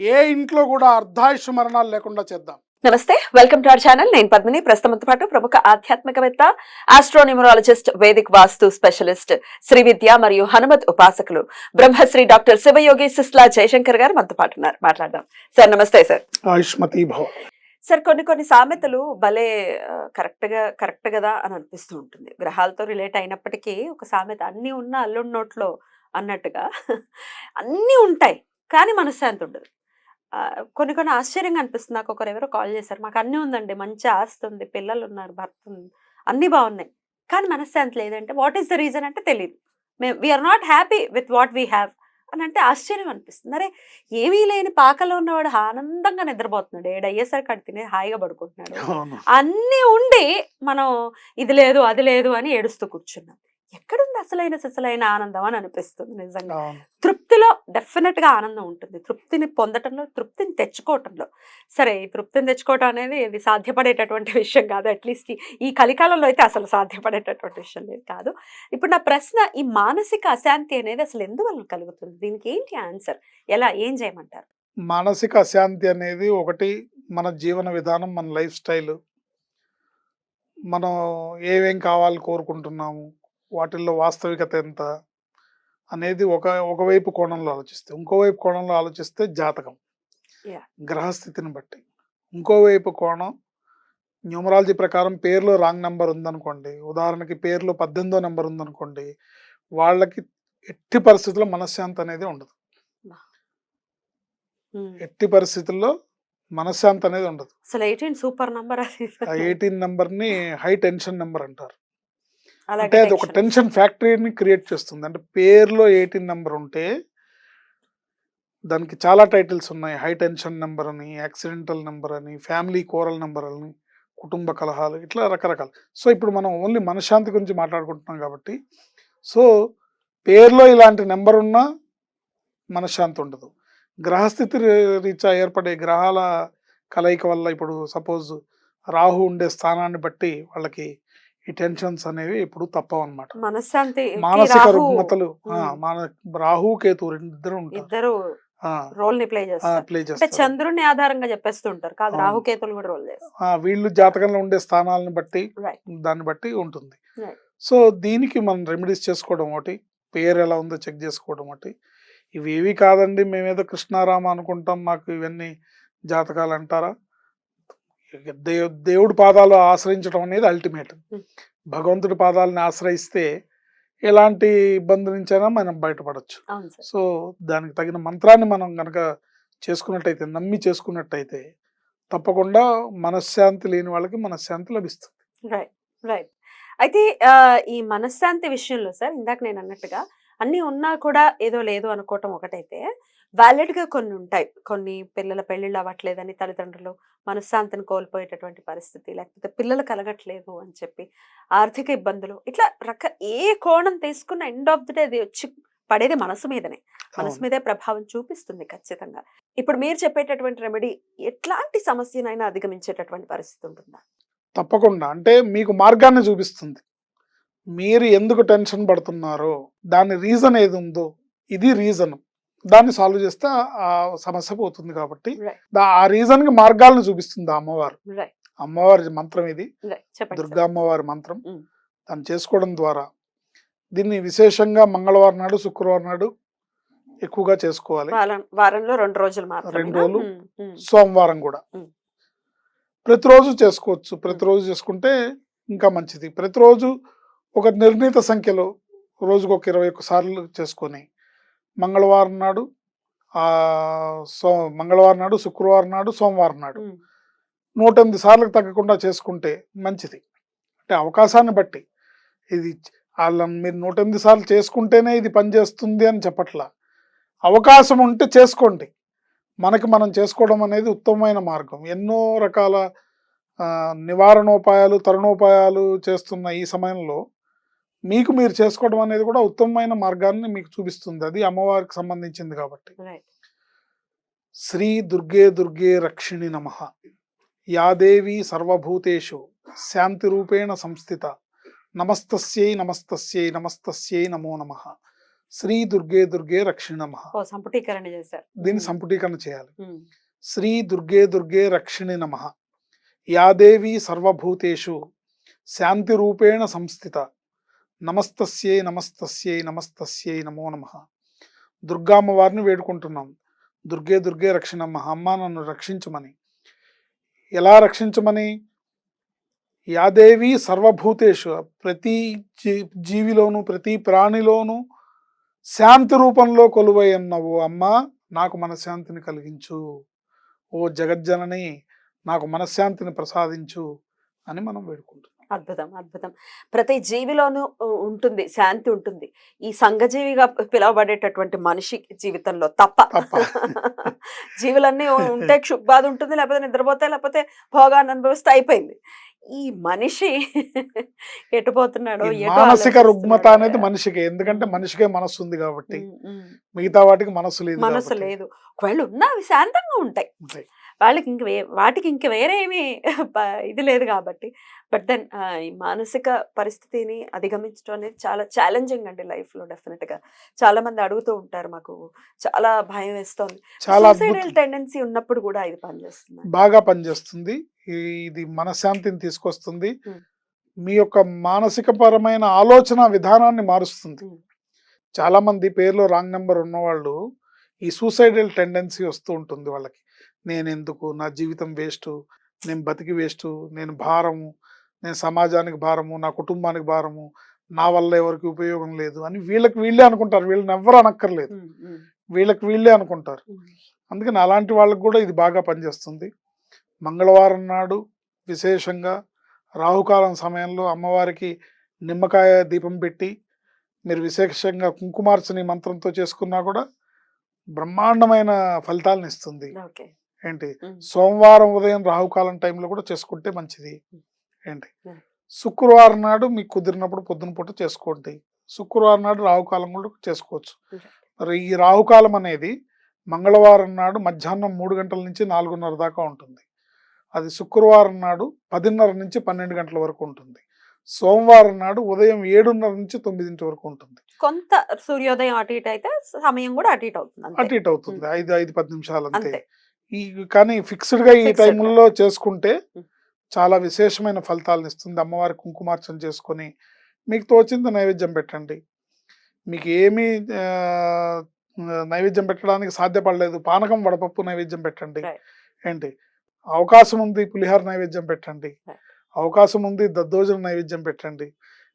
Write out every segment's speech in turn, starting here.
ఏ ఇంట్లో కూడా అర్ధాయుష్ మరణాలు లేకుండా చేద్దాం. నమస్తే వెల్కమ్ టు అవర్ ఛానల్. నేను పద్మిని. ప్రస్తుతంతో పాటు ప్రముఖ ఆధ్యాత్మికవేత్త astronumerologist Vedic vastu specialist Shri విద్య మరియు హనుమత్ ఉపాసకులు బ్రహ్మశ్రీ డాక్టర్ శివయోగి సిస్లా జయశంకర్ గారు మనతో పాటు ఉన్నారు. మాట్లాడదాం. సార్ నమస్తే సార్. ఆయుష్మతి భవ. సార్ కొన్ని కొన్ని సామెతలు భలే కరెక్ట్గా కరెక్ట్ కదా అని అనిపిస్తూ ఉంటుంది. గ్రహాలతో రిలేట్ అయినప్పటికీ ఒక సామెత అన్ని ఉన్న అల్లుడి నోట్లో అన్నట్టుగా అన్నీ ఉంటాయి కానీ మనశ్శాంతి ఉండదు. కొన్ని కొన్ని ఆశ్చర్యంగా అనిపిస్తుంది. నాకు ఒకరు ఎవరో కాల్ చేశారు. మాకు అన్నీ ఉందండి. మంచి ఆస్తి ఉంది. పిల్లలు ఉన్నారు. భర్త ఉంది. అన్నీ బాగున్నాయి. కానీ మనశ్శాంతి లేదంటే వాట్ ఈస్ ద రీజన్ అంటే తెలియదు మేము we are not happy with what we have అని అంటే ఆశ్చర్యం అనిపిస్తుంది. అరే ఏమీ లేని పాకలో ఉన్నవాడు ఆనందంగా నిద్రపోతున్నాడు. ఏడు అయ్యేసరికి అడి తినే హాయిగా పడుకుంటున్నాడు. అన్నీ ఉండి మనం ఇది లేదు అది లేదు అని ఏడుస్తూ కూర్చున్నాం. ఎక్కడుంది అసలైన సిసలైన ఆనందం అని అనిపిస్తుంది నిజంగా. తృప్తిలో డెఫినెట్గా ఆనందం ఉంటుంది. తృప్తిని పొందటంలో తృప్తిని తెచ్చుకోవటంలో. సరే ఈ తృప్తిని తెచ్చుకోవటం అనేది ఇది సాధ్యపడేటటువంటి విషయం కాదు. అట్లీస్ట్ ఈ కలికాలంలో అయితే అసలు సాధ్యపడేటటువంటి విషయం లేదు కాదు. ఇప్పుడు నా ప్రశ్న ఈ మానసిక అశాంతి అనేది అసలు ఎందువల్ల కలుగుతుంది? దీనికి ఏంటి ఆన్సర్? ఎలా ఏం చేయమంటారు? మానసిక అశాంతి అనేది ఒకటి మన జీవన విధానం మన లైఫ్ స్టైల్. మనం ఏమేం కావాలి కోరుకుంటున్నాము? వాటిల్లో వాస్తవికత ఎంత? అనేది ఒక ఒకవైపు కోణంలో ఆలోచిస్తే ఇంకోవైపు కోణంలో ఆలోచిస్తే జాతకం. గ్రహస్థితిని బట్టి. ఇంకోవైపు కోణం న్యూమరాలజీ ప్రకారం పేరులో రాంగ్ నెంబర్ ఉందనుకోండి ఉదాహరణకి పేరులో పద్దెనిమిదో నెంబర్ ఉందనుకోండి వాళ్ళకి ఎట్టి పరిస్థితుల్లో మనశ్శాంతి అనేది ఉండదు. ఎట్టి పరిస్థితుల్లో మనశ్శాంతి అనేది ఉండదు. అసలు ఎయిటీన్ సూపర్ నంబర్ ఎయిటీన్ నెంబర్ని హై టెన్షన్ నెంబర్ అంటారు. అంటే అది ఒక. టెన్షన్ ఫ్యాక్టరీని క్రియేట్ చేస్తుంది. అంటే పేరులో ఎయిటీన్ నెంబర్ ఉంటే దానికి చాలా టైటిల్స్ ఉన్నాయి. హై టెన్షన్ నెంబర్ అని యాక్సిడెంటల్ నెంబర్ అని ఫ్యామిలీ కోరల్ నెంబర్ అని కుటుంబ కలహాలు ఇట్లా రకరకాలు. సో ఇప్పుడు మనం ఓన్లీ మనశ్శాంతి గురించి మాట్లాడుకుంటున్నాం కాబట్టి సో పేరులో ఇలాంటి నెంబర్ ఉన్నా మనశ్శాంతి ఉండదు. గ్రహస్థితి రీత్యా ఏర్పడే గ్రహాల కలయిక వల్ల ఇప్పుడు సపోజ్ రాహు ఉండే స్థానాన్ని బట్టి వాళ్ళకి ఈ టెన్షన్స్ అనేవి ఇప్పుడు తప్పవు అనమాట మనశ్శాంతి మానసిక రుగ్మతలు. మాన రాహు కేతు ఇద్దరు ఇద్దరు రోల్ని ప్లే చేస్తారు. ప్లే చేస్తారు. చంద్రుడిని ఆధారంగా చెప్పేస్తుంటారు. కాదు. రాహుకేతులు కూడా రోల్ చేస్తారు. వీళ్ళు జాతకంలో ఉండే స్థానాలను బట్టి. దాన్ని బట్టి ఉంటుంది. సో దీనికి మనం రెమెడీస్ చేసుకోవడం ఒకటి పేరు ఎలా ఉందో చెక్ చేసుకోవడం ఒకటి. ఇవి ఏవి కాదండి మేమేదో కృష్ణారామ అనుకుంటాం మాకు ఇవన్నీ జాతకాలు అంటారా? ఇక దే- దేవుడి పాదాలు ఆశ్రయించడం అనేది అల్టిమేట్. భగవంతుడి పాదాలను ఆశ్రయిస్తే ఎలాంటి ఇబ్బంది నుంచైనా మనం సార్. సో దానికి తగిన మంత్రాన్ని మనం గనక చేసుకున్నట్టయితే నమ్మి చేసుకున్నట్టయితే తప్పకుండా మనశ్శాంతి లేని వాళ్ళకి మనశ్శాంతి లభిస్తుంది. రైట్ రైట్ అయితే ఈ మనశ్శాంతి విషయంలో సార్ ఇందాక నేను అన్నట్టుగా అన్ని ఉన్నా కూడా ఏదో లేదు అనుకోవటం ఒకటైతే వ్యాలిడ్గా కొన్ని ఉంటాయి. కొన్ని పిల్లల పెళ్ళిళ్ళు అవ్వట్లేదని తల్లిదండ్రులు మనశ్శాంతిని కోల్పోయేటటువంటి పరిస్థితి లేకపోతే పిల్లలు కలగట్లేదు అని చెప్పి ఆర్థిక ఇబ్బందులు ఇట్లా రక ఏ కోణం తీసుకున్న ఎండ్ ఆఫ్ ది డే అది వచ్చి పడేది మనసు మీదనే. మనసు. మీదే ప్రభావం చూపిస్తుంది ఖచ్చితంగా. ఇప్పుడు మీరు చెప్పేటటువంటి రెమెడీ ఎట్లాంటి సమస్యనైనా అధిగమించేటటువంటి పరిస్థితి ఉంటుందా? తప్పకుండా. అంటే మీకు మార్గాన్ని చూపిస్తుంది. మీరు ఎందుకు టెన్షన్ పడుతున్నారో దాని రీజన్ ఏది ఉందో ఇది రీజన్ దాన్ని సాల్వ్ చేస్తే ఆ- సమస్య పోతుంది కాబట్టి ఆ రీజన్కి మార్గాలను చూపిస్తుంది ఆ అమ్మవారు. అమ్మవారి మంత్రం ఇది. దుర్గా. అమ్మవారి మంత్రం. ఉమ్. దాన్ని చేసుకోవడం ద్వారా దీన్ని విశేషంగా మంగళవారం నాడు శుక్రవారం నాడు ఎక్కువగా చేసుకోవాలి. వారం వారంలో రెండు రోజులు రెండు రోజులు. సోమవారం కూడా. ప్రతిరోజు చేసుకోవచ్చు. ప్రతిరోజు చేసుకుంటే ఇంకా మంచిది. ప్రతిరోజు ఒక నిర్ణీత సంఖ్యలో రోజుకు ఒక ఇరవై ఒక్క సార్లు చేసుకొని మంగళవారం నాడు ఆ సో మంగళవారం నాడు శుక్రవారం నాడు సోమవారం నాడు నూట ఎనిమిది సార్లకు తగ్గకుండా చేసుకుంటే మంచిది. అంటే అవకాశాన్ని బట్టి. ఇది వాళ్ళని మీరు నూట ఎనిమిది సార్లు చేసుకుంటేనే ఇది పనిచేస్తుంది అని చెప్పట్లా. అవకాశం ఉంటే చేసుకోండి. మనకి మనం చేసుకోవడం అనేది ఉత్తమమైన మార్గం. ఎన్నో రకాల నివారణోపాయాలు తరుణోపాయాలు చేస్తున్న ఈ సమయంలో మీకు మీరు చేసుకోవడం అనేది కూడా ఉత్తమమైన మార్గాన్ని మీకు చూపిస్తుంది. అది అమ్మవారికి సంబంధించింది కాబట్టి. శ్రీ దుర్గే దుర్గే రక్షిణి నమ. యాదేవి సర్వభూతేషు శాంతి రూపేణ సంస్థిత. నమస్తస్యై నమస్తస్యై నమస్తస్యై నమో నమ. శ్రీ దుర్గే దుర్గే రక్షిణి నమ. సంపుటీకరణ చేశారు. దీన్ని ఉమ్, సంపుటీకరణ చేయాలి. ఉమ్, శ్రీ దుర్గే దుర్గే రక్షిణి నమ. యాదేవి సర్వభూతేషు శాంతి రూపేణ సంస్థిత. నమస్తస్యై నమస్తస్యై నమస్తస్యై నమో నమ. దుర్గామ్మవారిని వేడుకుంటున్నాం. దుర్గే దుర్గే రక్షణమ్మ అమ్మ నన్ను రక్షించమని. ఎలా రక్షించమని? యాదేవి సర్వభూతేషు ప్రతి జీ జీవిలోను ప్రతి ప్రాణిలోను శాంతి రూపంలో కొలువై ఉన్నావు అమ్మ. నాకు మనశ్శాంతిని కలిగించు. ఓ జగజ్జనని నాకు మనశ్శాంతిని ప్రసాదించు అని మనం వేడుకుంటున్నాం. అద్భుతం అద్భుతం ప్రతి జీవిలోనూ ఉంటుంది శాంతి ఉంటుంది ఈ సంఘజీవిగా పిలువబడేటటువంటి మనిషి జీవితంలో తప్ప. జీవులన్నీ ఉంటే క్షుబ్బాధ ఉంటుంది లేకపోతే నిద్రపోతే లేకపోతే భోగాన్ని అనుభవిస్తే అయిపోయింది ఈ మనిషి ఎటు పోతున్నాడో ఈ ఎటు మానసిక రుగ్మత. అనేది మనిషికే ఎందుకంటే మనిషికే మనస్సు ఉంది కాబట్టి. మిగతా వాటికి మనస్సు లేదు మనసు. లేదు ఒకవేళ ఉన్నా అవి శాంతంగా ఉంటాయి. వాళ్ళకి ఇంక వే వాటికి ఇంక వేరే ఏమీ ఇది లేదు కాబట్టి. బట్ దెన్ ఈ మానసిక పరిస్థితిని అధిగమించడం అనేది చాలా ఛాలెంజింగ్ అండి లైఫ్లో డెఫినెట్గా చాలా మంది అడుగుతూ ఉంటారు మాకు చాలా భయం వేస్తోంది. చాలా సూసైడల్ టెండెన్సీ ఉన్నప్పుడు కూడా ఇది పనిచేస్తుంది బాగా పనిచేస్తుంది. ఇది మనశ్శాంతిని తీసుకొస్తుంది. మీ యొక్క మానసిక పరమైన ఆలోచన విధానాన్ని మారుస్తుంది. Hmm. చాలా మంది పేర్లో రాంగ్ నెంబర్ ఉన్నవాళ్ళు ఈ సూసైడల్ టెండెన్సీ వస్తూ ఉంటుంది వాళ్ళకి. నేను ఎందుకు నా జీవితం వేస్ట్. నేను బతికి వేస్ట్. నేను భారము. నేను సమాజానికి భారము. నా కుటుంబానికి భారము. నా వల్ల ఎవరికి ఉపయోగం లేదు అని వీళ్ళకి వీళ్ళే అనుకుంటారు. వీళ్ళని ఎవ్వరు అనక్కర్లేదు. వీళ్ళకి వీళ్ళే అనుకుంటారు. అందుకని అలాంటి వాళ్ళకి కూడా ఇది బాగా పనిచేస్తుంది. మంగళవారం నాడు విశేషంగా రాహుకాలం సమయంలో అమ్మవారికి నిమ్మకాయ దీపం పెట్టి మీరు విశేషంగా కుంకుమార్చని మంత్రంతో చేసుకున్నా కూడా బ్రహ్మాండమైన ఫలితాలను ఇస్తుంది. ఏంటి? సోమవారం ఉదయం రాహుకాలం టైంలో కూడా చేసుకుంటే మంచిది. ఏంటి. శుక్రవారం నాడు మీకు కుదిరినప్పుడు పొద్దున పూట చేసుకోండి. శుక్రవారం నాడు రాహుకాలం కూడా చేసుకోవచ్చు. మరి ఈ రాహుకాలం అనేది మంగళవారం నాడు మధ్యాహ్నం మూడు గంటల నుంచి నాలుగున్నర దాకా ఉంటుంది. అది శుక్రవారం నాడు పదిన్నర నుంచి పన్నెండు గంటల వరకు ఉంటుంది. సోమవారం నాడు ఉదయం ఏడున్నర నుంచి తొమ్మిదింటి వరకు ఉంటుంది. కొంత సూర్యోదయం అటు ఇటు అయితే సమయం కూడా అటు ఇటు అవుతుంది. అటు ఇటు అవుతుంది. ఐదు ఐదు పది నిమిషాలు అంతే. ఈ కానీ ఫిక్స్డ్గా ఈ. టైముల్లో చేసుకుంటే. చాలా విశేషమైన ఫలితాలను ఇస్తుంది. అమ్మవారి కుంకుమార్చన చేసుకొని మీకు తోచింది నైవేద్యం పెట్టండి. మీకు ఏమీ నైవేద్యం పెట్టడానికి సాధ్యపడలేదు. పానకం వడపప్పు నైవేద్యం పెట్టండి. ఏంటి? అవకాశం ఉంది పులిహార నైవేద్యం పెట్టండి. అవకాశం ఉంది దద్దోజన నైవేద్యం పెట్టండి.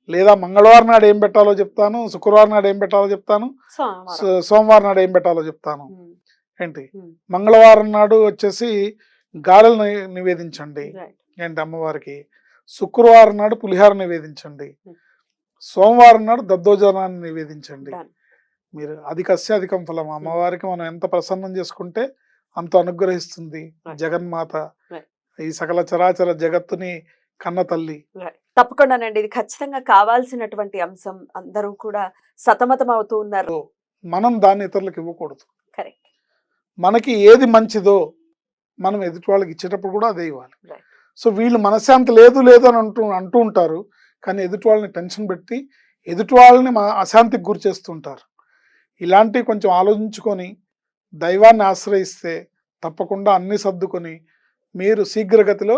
లేదా మంగళవారం నాడు ఏం పెట్టాలో చెప్తాను శుక్రవారం నాడు ఏం పెట్టాలో చెప్తాను సోమవారం. నాడు ఏం పెట్టాలో చెప్తాను. ఏంటి? మంగళవారం నాడు వచ్చేసి గారెలు ని- నివేదించండి. ఏంటి అమ్మవారికి. శుక్రవారం నాడు పులిహార నివేదించండి. సోమవారం నాడు దద్దోజనాన్ని నివేదించండి. మీరు అధికస్య అధికం ఫలం అమ్మవారికి మనం ఎంత ప్రసన్నం చేసుకుంటే అంత అనుగ్రహిస్తుంది. జగన్మాత. ఈ సకల చరాచర జగత్తుని కన్న తల్లి. తప్పకుండానండి. ఇది ఖచ్చితంగా కావాల్సినటువంటి అంశం. అందరూ కూడా సతమతం అవుతూ ఉన్నారు మనం దాన్ని ఇతరులకు ఇవ్వకూడదు. కరెక్ట్. మనకి ఏది మంచిదో మనం ఎదుటి వాళ్ళకి ఇచ్చేటప్పుడు కూడా అదే ఇవ్వాలి. సో వీళ్ళు మనశ్శాంతి లేదు లేదు అని అంటూ అంటూ ఉంటారు. కానీ ఎదుటి వాళ్ళని టెన్షన్ పెట్టి ఎదుటి వాళ్ళని మా అశాంతికి గురి చేస్తుంటారు. ఇలాంటివి కొంచెం ఆలోచించుకొని దైవాన్ని ఆశ్రయిస్తే తప్పకుండా అన్ని సర్దుకొని మీరు శీఘ్రగతిలో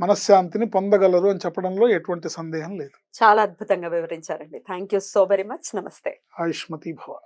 మనశ్శాంతిని పొందగలరు అని చెప్పడంలో ఎటువంటి సందేహం లేదు. చాలా అద్భుతంగా వివరించారండి. Thank you so very much. నమస్తే. ఆయుష్మతి భవ